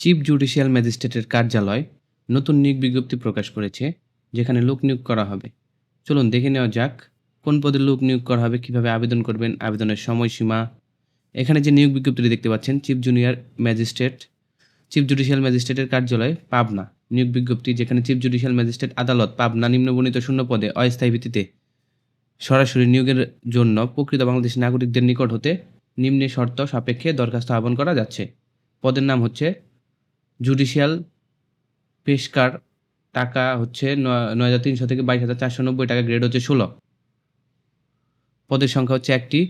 Chief judicial ম্যাজিস্ট্রেটের কার্যালয় নতুন নিয়োগ বিজ্ঞপ্তি প্রকাশ করেছে, যেখানে লোক নিয়োগ করা হবে। চলুন দেখে নেওয়া যাক কোন পদে লোক নিয়োগ করা হবে, কীভাবে আবেদন করবেন, আবেদনের সময়সীমা। এখানে যে নিয়োগ বিজ্ঞপ্তিটি দেখতে পাচ্ছেন, chief junior magistrate, chief judicial ম্যাজিস্ট্রেটের কার্যালয়, পাবনা। নিয়োগ বিজ্ঞপ্তি যেখানে চিফ জুডিশিয়াল ম্যাজিস্ট্রেট আদালত পাবনা নিম্নবর্ণিত শূন্য পদে অস্থায়ী ভিত্তিতে সরাসরি নিয়োগের জন্য প্রকৃত বাংলাদেশী নাগরিকদের নিকট হতে নিম্নে শর্ত সাপেক্ষে দরখাস্ত আহ্বান করা যাচ্ছে। পদের নাম হচ্ছে জুডিশিয়াল পেশকার টাকা হচ্ছে নয় হাজার তিনশো থেকে বাইশ হাজার চারশো নব্বই টাকা গ্রেড হচ্ছে ষোলো। পদের সংখ্যা হচ্ছে একটি।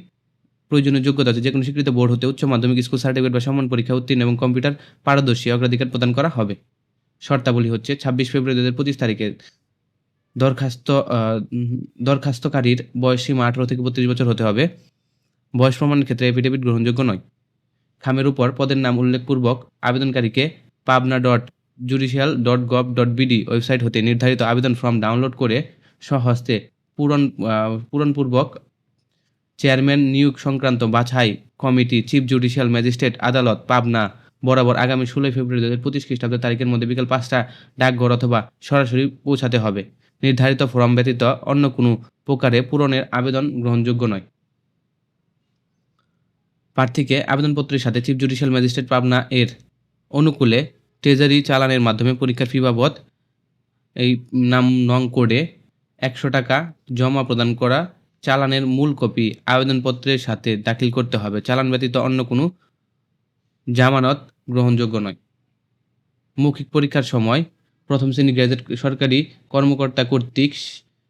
প্রয়োজনীয় যোগ্যতা আছে যে কোনো স্বীকৃত বোর্ড হতে উচ্চ মাধ্যমিক, স্কুল সার্টিফিকেট বা সমান পরীক্ষা উত্তীর্ণ এবং কম্পিউটার পারদর্শী অগ্রাধিকার প্রদান করা হবে। শর্তাবলী হচ্ছে ছাব্বিশ ফেব্রুয়ারি দু হাজার পঁচিশ তারিখে দরখাস্ত দরখাস্তকারীর বয়স সীমা আঠারো থেকে বত্রিশ বছর হতে হবে। বয়স প্রমাণের ক্ষেত্রে এফিডেভিট গ্রহণযোগ্য নয়। খামের উপর পদের নাম উল্লেখপূর্বক আবেদনকারীকে Pabna dot judicial dot gov dot BD website হতে নির্ধারিত আবেদন ফর্ম ডাউনলোড করে স্বহস্তে পূরণ পূরণপূর্বক চেয়ারম্যান নিয়োগ সংক্রান্ত বাছাই কমিটি চিফ জুডিশিয়াল ম্যাজিস্ট্রেট আদালত পাবনা বরাবর আগামী ষোলোই ফেব্রুয়ারি দু হাজার পঁচিশ খ্রিস্টাব্দ তারিখের মধ্যে বিকাল পাঁচটা ডাকঘর অথবা সরাসরি পৌঁছাতে হবে। নির্ধারিত ফর্ম ব্যতীত অন্য কোনো প্রকারে পূরণের আবেদন গ্রহণযোগ্য নয়। প্রার্থীকে আবেদনপত্রের সাথে চিফ জুডিশিয়াল ম্যাজিস্ট্রেট পাবনা এর অনুকূলে ট্রেজারি চালানের মাধ্যমে পরীক্ষার ফি বাবদ এই নাম নং কোডে একশো টাকা জমা প্রদান করা চালানের মূল কপি আবেদনপত্রের সাথে দাখিল করতে হবে। চালান ব্যতীত অন্য কোনো জামানত গ্রহণযোগ্য নয়। মৌখিক পরীক্ষার সময় প্রথম শ্রেণি গ্র্যাজুয়েট সরকারি কর্মকর্তা কর্তৃক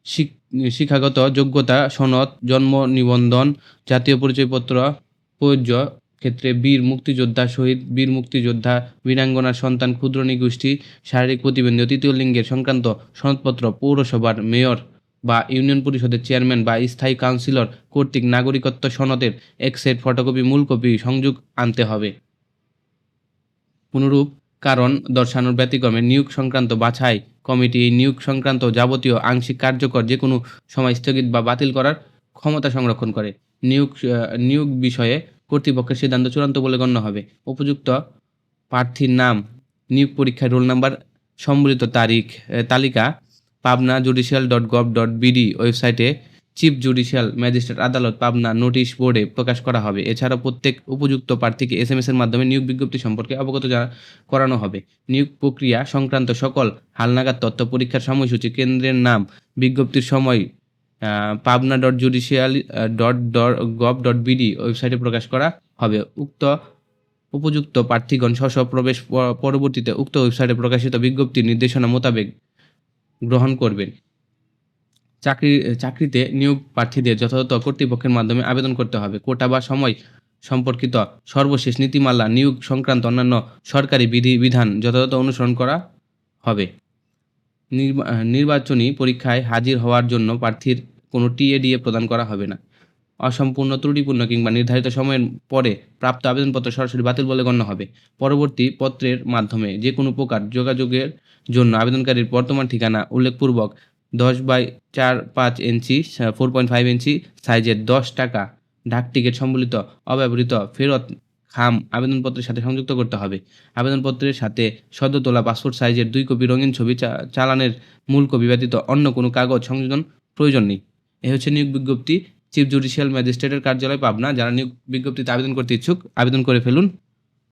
শিক- শিক্ষাগত যোগ্যতা, সনদ, জন্ম নিবন্ধন, জাতীয় পরিচয়পত্র, প্রযোজ্য ক্ষেত্রে বীর মুক্তিযোদ্ধা শহীদ বীর মুক্তিযোদ্ধা, বীরাঙ্গনার সন্তান ক্ষুদ্র নিগোষ্ঠী, শারীরিক প্রতিবন্ধী তৃতীয় লিঙ্গের সংক্রান্ত সনদপত্র পৌরসভার মেয়র বা ইউনিয়ন পরিষদের চেয়ারম্যান বা স্থায়ী কাউন্সিলর কর্তৃক নাগরিকত্ব সনদের এক সেট ফটোকপি, মূল কপি সংযোগ আনতে হবে। পুনরূপ কারণ দর্শানোর ব্যতিক্রমে নিয়োগ সংক্রান্ত বাছাই, কমিটি এই নিয়োগ সংক্রান্ত যাবতীয় আংশিক কার্যকর যে কোনো সময় স্থগিত বা বাতিল করার ক্ষমতা সংরক্ষণ করে। নিয়োগ নিয়োগ বিষয়ে কর্তৃপক্ষের সিদ্ধান্ত চূড়ান্ত বলে গণ্য হবে। উপযুক্ত প্রার্থীর নাম, নিয়োগ পরীক্ষার রোল নাম্বার, সম্বলিত তারিখ তালিকা, Pabna judicial dot gov dot BD ওয়েবসাইটে চিফ জুডিশিয়াল ম্যাজিস্ট্রেট আদালত পাবনা নোটিশ বোর্ডে প্রকাশ করা হবে। এছাড়া প্রত্যেক উপযুক্ত প্রার্থীকে এস এম এর মাধ্যমে নিয়োগ বিজ্ঞপ্তি সম্পর্কে অবগত করানো হবে। নিয়োগ প্রক্রিয়া সংক্রান্ত সকল হালনাগাদ তথ্য পরীক্ষার সময়সূচি, কেন্দ্রের নাম, বিজ্ঞপ্তির সময় Pabna dot judicial dot dot gov dot BD ওয়েবসাইটে প্রকাশ করা হবে। উক্ত উপযুক্ত প্রার্থীগণ স্ব প্রবেশ পরবর্তীতে উক্ত ওয়েবসাইটে প্রকাশিত বিজ্ঞপ্তির নির্দেশনা মোতাবেক গ্রহণ করবেন। চাকরি, চাকরিতে নিয়োগ প্রার্থীদের যথাযথ কর্তৃপক্ষের মাধ্যমে আবেদন করতে হবে। কোটা বা সময় সম্পর্কিত সর্বশেষ নীতিমালা নিয়োগ সংক্রান্ত অন্যান্য সরকারি বিধি, বিধান যথাযথ অনুসরণ করা হবে। নির্বাচনী পরীক্ষায় হাজির হওয়ার জন্য প্রার্থীর কোনো টিএডিএ প্রদান করা হবে না। অসম্পূর্ণ, ত্রুটিপূর্ণ কিংবা নির্ধারিত সময়ের পরে প্রাপ্ত আবেদনপত্র সরাসরি বাতিল বলে গণ্য হবে। পরবর্তী পত্রের মাধ্যমে যে কোনো প্রকার যোগাযোগের জন্য আবেদনকারীর বর্তমান ঠিকানা উল্লেখপূর্বক দশ বাই চার পাঁচ inch four point five inch সাইজের দশ টাকা, ডাক টিকিট সম্বলিত অব্যবহৃত ফেরত খাম আবেদনপত্রের সাথে সংযুক্ত করতে হবে। আবেদনপত্রের সাথে সদ্য তোলা পাসপোর্ট সাইজের দুই কপি রঙিন ছবি চালানের মূল কপি ব্যতীত অন্য কোনো কাগজ সংযোজন প্রয়োজন নেই। এ হচ্ছে নিয়োগ বিজ্ঞপ্তি। চিফ জুডিশিয়াল ম্যাজিস্ট্রেটের কার্যালয় পাবনা, যারা নিয়োগ বিজ্ঞপ্তিতে আবেদন করতে ইচ্ছুক, আবেদন করে ফেলুন।